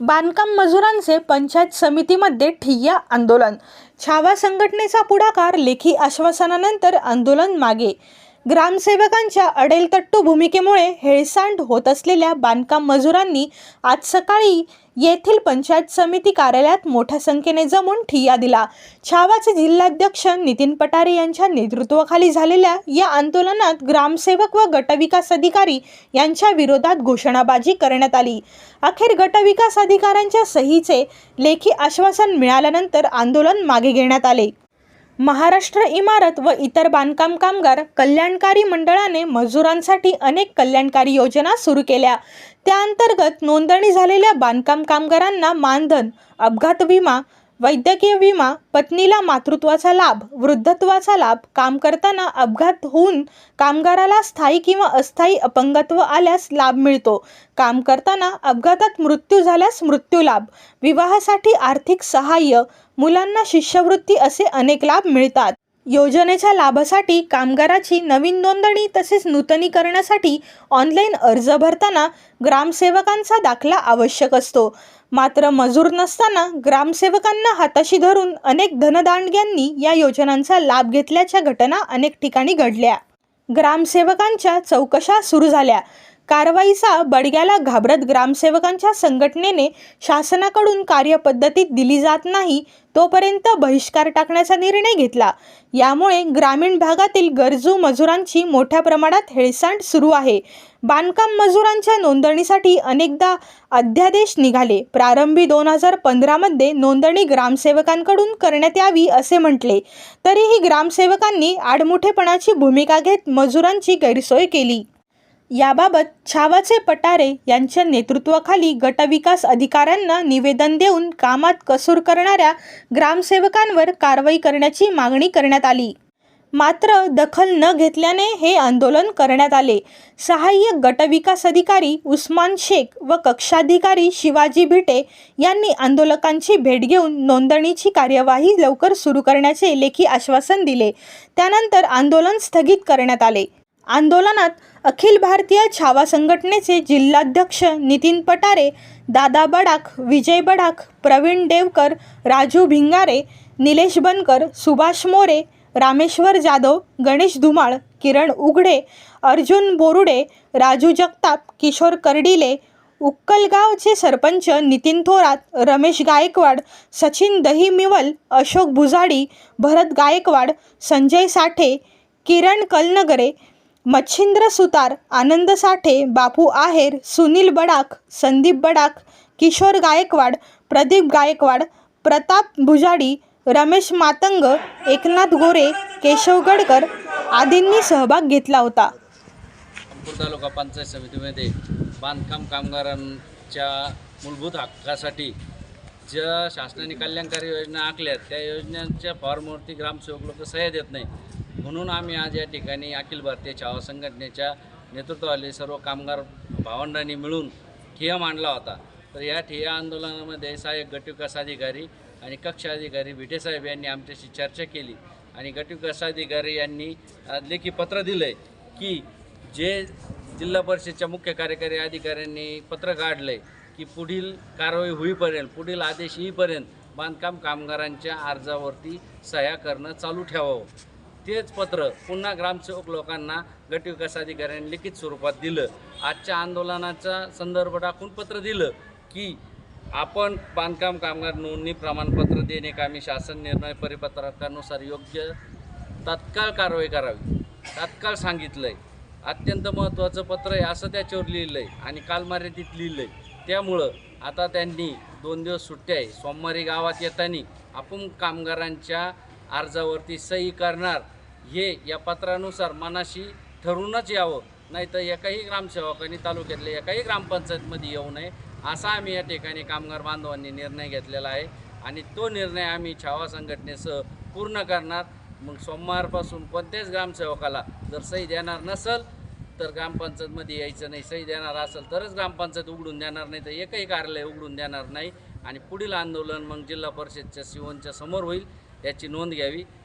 बांधकाम मजुरांचे पंचायत समितीमध्ये ठिय्या आंदोलन. छावा संघटनेचा पुढाकार लेखी आश्वासनानंतर आंदोलन मागे. ग्रामसेवकांच्या अडेलतट्टू भूमिकेमुळे हेळसांड होत असलेल्या बांधकाम मजुरांनी आज सकाळी येथील पंचायत समिती कार्यालयात मोठ्या संख्येने जमून ठिय्या दिला छावाचे जिल्हाध्यक्ष नितीन पटारे यांच्या नेतृत्वाखाली झालेल्या या आंदोलनात ग्रामसेवक व गटविकास अधिकारी यांच्या विरोधात घोषणाबाजी करण्यात आली. अखेर गटविकास अधिकाऱ्यांच्या सहीचे लेखी आश्वासन मिळाल्यानंतर आंदोलन मागे घेण्यात आले. महाराष्ट्र इमारत व इतर बांधकाम कामगार कल्याणकारी मंडळाने मजुरांसाठी अनेक कल्याणकारी योजना सुरू केल्या. त्या अंतर्गत नोंदणी झालेल्या बांधकाम कामगारांना मानधन अपघात विमा वैद्यकीय विमा पत्नीला मातृत्वाचा लाभ वृद्धत्वाचा लाभ काम करताना अपघात होऊन कामगाराला स्थायी किंवा अस्थायी अपंगत्व आल्यास लाभ मिळतो. काम करताना अपघातात मृत्यू झाल्यास मृत्यू लाभ. विवाहासाठी आर्थिक सहाय्य मुलांना शिष्यवृत्ती असे अनेक लाभ मिळतात. योजनेच्या लाभासाठी कामगाराची नवीन नोंदणी तसेच नूतनीकरणासाठी ऑनलाईन अर्ज भरताना ग्रामसेवकांचा दाखला आवश्यक असतो. मात्र मजूर नसताना ग्रामसेवकांना हाताशी धरून अनेक धनदांडग्यांनी या योजनांचा लाभ घेतल्याच्या घटना अनेक ठिकाणी घडल्या. ग्रामसेवकांच्या चौकशा सुरू झाल्या. कारवाईचा बडग्याला घाबरत ग्रामसेवकांच्या संघटनेने शासनाकडून कार्यपद्धती दिली जात नाही तोपर्यंत बहिष्कार टाकण्याचा निर्णय घेतला. यामुळे ग्रामीण भागातील गरजू मजुरांची मोठ्या प्रमाणात हेळसांड सुरू आहे. बांधकाम मजुरांच्या नोंदणीसाठी अनेकदा अध्यादेश निघाले. प्रारंभी दोन हजार पंधरामध्ये नोंदणी ग्रामसेवकांकडून करण्यात यावी असे म्हटले. तरीही ग्रामसेवकांनी आडमुठेपणाची भूमिका घेत मजुरांची गैरसोय केली. याबाबत छावाचे पटारे यांच्या नेतृत्वाखाली गटविकास अधिकाऱ्यांना निवेदन देऊन कामात कसूर करणाऱ्या ग्रामसेवकांवर कारवाई करण्याची मागणी करण्यात आली. मात्र दखल न घेतल्याने हे आंदोलन करण्यात आले. सहाय्यक गटविकास अधिकारी उस्मान शेख व कक्षाधिकारी शिवाजी भिटे यांनी आंदोलकांची भेट घेऊन नोंदणीची कार्यवाही लवकर सुरू करण्याचे लेखी आश्वासन दिले. त्यानंतर आंदोलन स्थगित करण्यात आले. आंदोलनात अखिल भारतीय छावा संघटनेचे जिल्हाध्यक्ष नितीन पटारे दादा बडाख विजय बडाख प्रवीण देवकर राजू भिंगारे निलेश बनकर सुभाष मोरे रामेश्वर जाधव गणेश धुमाळ किरण उघडे अर्जुन बोरुडे राजू जगताप किशोर कर्डिले उक्कलगावचे सरपंच नितीन थोरात रमेश गायकवाड सचिन दहिमिवल अशोक भुजाडी भरत गायकवाड संजय साठे किरण कलनगरे मच्छिंद्र सुतार आनंद साठे बापू आहेर सुनील बडाख संदीप बडाख किशोर गायकवाड प्रदीप गायकवाड प्रताप भुजाडी रमेश मातंग एकनाथ गोरे केशव गडकर आदींनी सहभाग घेतला होता. नागपूर तालुका पंचायत समितीमध्ये बांधकाम कामगारांच्या मूलभूत हक्कासाठी ज्या शासनाने कल्याणकारी योजना आखल्या त्या योजनांच्या फॉर्मवरती ग्रामसेवक लोक सह्या देत नाही म्हणून आम्ही आज या ठिकाणी अखिल भारतीय छावा संघटनेच्या नेतृत्वाले सर्व कामगार भावंडांनी मिळून ठिया मांडला होता. तर या ठिया आंदोलनामध्ये सहाय्यक गटविकास अधिकारी आणि कक्ष अधिकारी भिटेसाहेब यांनी आमच्याशी चर्चा केली आणि गटविकास अधिकारी यांनी लेखी पत्र दिलं आहे की जे जिल्हा परिषदच्या मुख्य कार्यकारी अधिकाऱ्यांनी पत्र काढलं आहे की पुढील कारवाई होईपर्यंत पुढील आदेश येईपर्यंत बांधकाम कामगारांच्या अर्जावरती सह्या करणं चालू ठेवावं. तेच पत्र पुन्हा ग्रामसेवक लोकांना गटविकास अधिकाऱ्यांनी लिखित स्वरूपात दिलं. आजच्या आंदोलनाचा संदर्भ टाकून पत्र दिलं की आपण बांधकाम कामगार नोंदणी प्रमाणपत्र देणे कामी शासन निर्णय परिपत्रकानुसार योग्य तात्काळ कारवाई करावी. तात्काळ सांगितलं आहे अत्यंत महत्त्वाचं पत्र आहे असं त्याच्यावर लिहिलं आहे आणि कालमर्यादित लिहिलं आहे त्यामुळं आता त्यांनी दोन दिवस सुट्ट्या आहे. सोमवारी गावात येताना आपण कामगारांच्या अर्जावरती सही करणार. हे या पत्रानुसार मनाशी ठरूनच यावं. नाही तर एकाही ग्रामसेवकांनी तालुक्यातल्या एकाही ग्रामपंचायतमध्ये येऊ नये असा आम्ही या ठिकाणी कामगार बांधवांनी निर्णय घेतलेला आहे. आणि तो निर्णय आम्ही छावा संघटनेसह पूर्ण करणार. मग सोमवारपासून कोणत्याच ग्रामसेवकाला जर सही देणार नसल तर ग्रामपंचायतमध्ये यायचं नाही. सही देणार असेल तरच ग्रामपंचायत उघडून देणार नाही तर एकही कार्यालय उघडून देणार नाही. आणि पुढील आंदोलन मग जिल्हा परिषदच्या सिओनच्या समोर होईल याची नोंद घ्यावी.